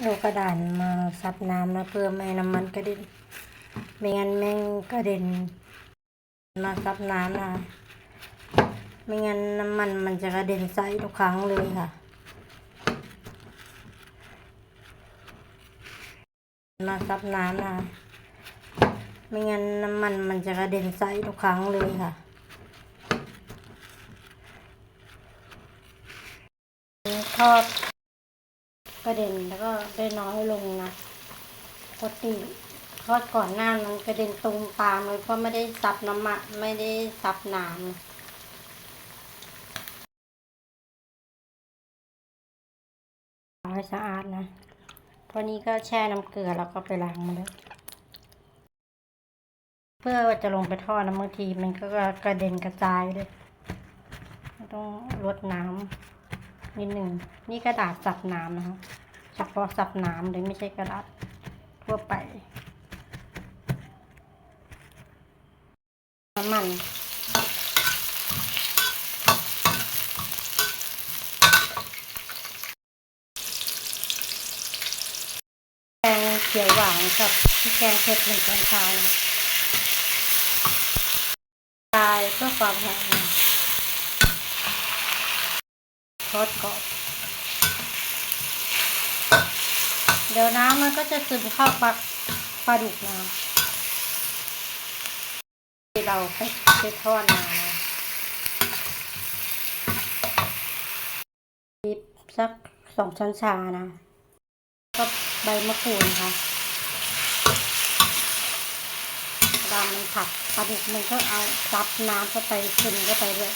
เอากระดานมาซับน้ำนะเพื่อไม่ให้น้ำมันกระเด็น ไม่งั้นแม่งกระเด็น มาซับน้ำนะไม่งั้นน้ำมันมันจะกระเด็นใส่ทุกครั้งเลยค่ะ มาซับน้ำนะไม่งั้นน้ำมันมันจะกระเด็นใส่ทุกครั้งเลยค่ะทอด ระเด็นแล้วก็ได้น้อยลงนะปกติทอดก่อนหน้านั้นกระเด็นตุมตามเลยเพราะไม่ได้ซับน้ำมันไม่ได้ซับน้ำเอาให้สะอาดนะเพราะนี้ก็แช่น้ำเกลือแล้วก็ไปล้างมาแล้วเพื่อว่าจะลงไปทอดนะบางทีมันก็กระเด็นกระจายเลยต้องลดน้ำนิดหนึ่ง นี่กระดาษสับน้ำนะคะ เฉพาะสับน้ำเลยไม่ใช่กระดาษทั่วไป น้ำมันแกงเขียวหวานกับแกงเผ็ดหนึ่งช้อนชานะตายเพื่อความหอมทอดกรอบ เดี๋ยวน้ำมันก็จะซึมเข้าปลาปลาดุกนะที่เราไปทอดมานะดิบสักสองช้อนชานะ ก็ใบมะกรูดนะคะเวลามันผัดปลาดุกมันก็เอาซับน้ำเข้าไปซึมเข้าไปด้วย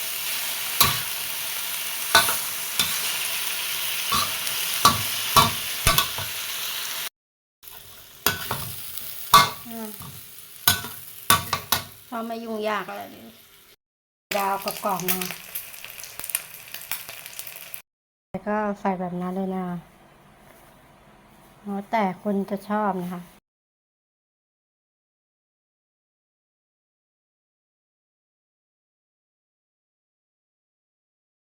เราไม่ยุ่งยากอะไรเลยดาวกับกล่องมาแล้วก็ใส่แบบนั้นเลยนะแล้วแต่คนจะชอบนะคะ